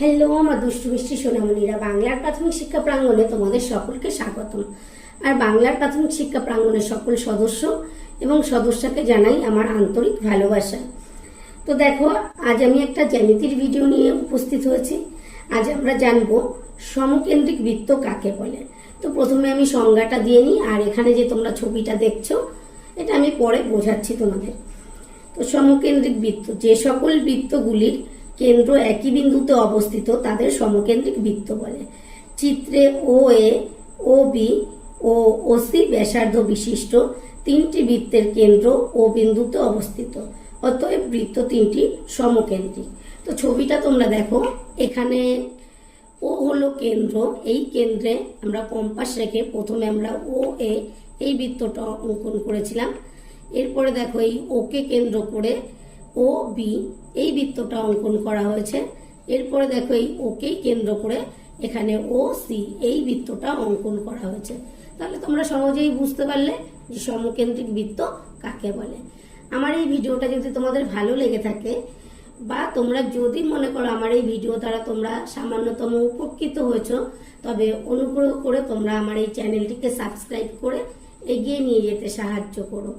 Hello, আমার দুষ্টু মিষ্টি সোনামণিরা। বাংলার প্রাথমিক শিক্ষা প্রাঙ্গণে তোমাদের সকলকে স্বাগতম। আর বাংলার প্রাথমিক শিক্ষা প্রাঙ্গণের সকল সদস্য এবং সদস্যকে জানাই আমার আন্তরিক ভালোবাসা। তো দেখো, আজ আমি একটা জ্যামিতির ভিডিও নিয়ে উপস্থিত হয়েছি। আজ আমরা জানব সমকেন্দ্রিক বৃত্ত কাকে বলে। তো প্রথমে আমি সংজ্ঞাটা দিয়ে নিই, আর এখানে যে তোমরা ছবিটা দেখছ, এটা আমি পরে বোঝাচ্ছি তোমাদের। তো সমকেন্দ্রিক বৃত্ত, যে সকল বৃত্তগুলির কেন্দ্র একই বিন্দুতে অবস্থিত, তাদের সমকেন্দ্রিক বৃত্ত বলে। চিত্রে ও এ ও বি ও ওসি ব্যাসার্ধ বিশিষ্ট তিনটি বৃত্তের কেন্দ্র ও বিন্দুতে অবস্থিত। অতএব বৃত্ত তিনটি সমকেন্দ্রিক। তো ছবিটা তোমরা দেখো, এখানে ও হলো কেন্দ্র। এই কেন্দ্রে আমরা কম্পাস রেখে প্রথমে আমরা ও এ এই বৃত্তটা অঙ্কন করেছিলাম। এরপরে দেখো এই ওকে কেন্দ্র করে ও, বি, এই বৃত্তটা অঙ্কন করা হয়েছে। এরপরে দেখো এই ওকেই কেন্দ্র করে এখানে ও, সি, এই বৃত্তটা অঙ্কন করা হয়েছে। তাহলে তোমরা সহজেই বুঝতে পারলে যে সমকেন্দ্রিক বৃত্ত কাকে বলে। আমার এই ভিডিওটা যদি তোমাদের ভালো লেগে থাকে বা তোমরা যদি মনে করো আমার এই ভিডিও দ্বারা তোমরা সামান্যতম উপকৃত হয়েছো, তবে অনুগ্রহ করে তোমরা আমার এই চ্যানেলটিকে সাবস্ক্রাইব করে এগিয়ে নিয়ে যেতে সাহায্য করো।